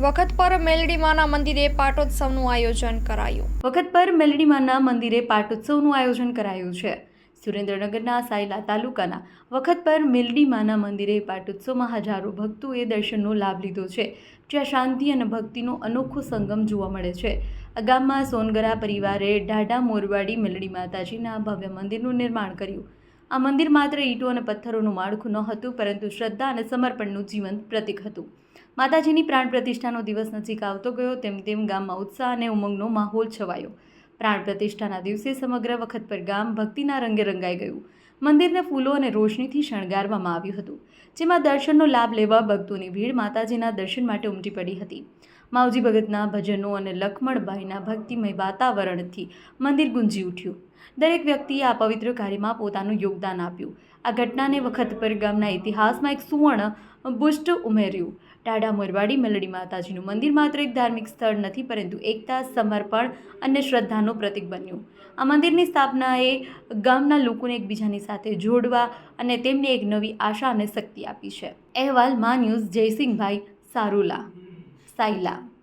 વખત પર મેલડીમાના મંદિરે પાટોત્સવનું આયોજન કરાયું. વખત પર મેલડીમાના મંદિરે પાટોત્સવનું આયોજન કરાયું છે. સુરેન્દ્રનગરના સાયલા તાલુકાના વખત પર મેલડીમાના મંદિરે પાટોત્સવમાં હજારો ભક્તોએ દર્શનનો લાભ લીધો છે. જ્યાં શાંતિ અને ભક્તિનો અનોખો સંગમ જોવા મળે છે. અગામમાં સોનગરા પરિવારે ઢાઢા મોરવાડી મેલડી માતાજીના ભવ્ય મંદિરનું નિર્માણ કર્યું. આ મંદિર માત્ર ઈંટો અને પથ્થરોનું માળખું ન હતું પરંતુ શ્રદ્ધા અને સમર્પણનું જીવંત પ્રતીક હતું. માતાજીની પ્રાણ પ્રતિષ્ઠાનો દિવસ નજીક આવતો ગયો, તેમ તેમ ગામમાં ઉત્સાહ અને ઉમંગનો માહોલ છવાયો. પ્રાણ પ્રતિષ્ઠાના દિવસે સમગ્ર વખત પર ગામ ભક્તિના રંગે રંગાઈ ગયું. મંદિરને ફૂલો અને રોશનીથી શણગારવામાં આવ્યું હતું, જેમાં દર્શનનો લાભ લેવા ભક્તોની ભીડ માતાજીના દર્શન માટે ઉમટી પડી હતી. માવજી ભગતના ભજનો અને લખમણભાઈના ભક્તિમય વાતાવરણથી મંદિર ગુંજી ઉઠ્યું. દરેક વ્યક્તિએ આ પવિત્ર કાર્યમાં પોતાનું યોગદાન આપ્યું. આ ઘટનાને વખત પર ગામના ઇતિહાસમાં એક સુવર્ણ બુષ્ટ ઉમેર્યું. ટાઢા મોરવાડી મેલડી માતાજીનું મંદિર માત્ર એક ધાર્મિક સ્થળ નથી, પરંતુ એકતા, સમર્પણ અને શ્રદ્ધાનું પ્રતીક બન્યું. આ મંદિરની સ્થાપનાએ ગામના લોકોને એકબીજાની સાથે જોડવા અને તેમને એક નવી આશા અને શક્તિ આપી છે. અહેવાલ, મા જયસિંહભાઈ સારુલા. સાયલા.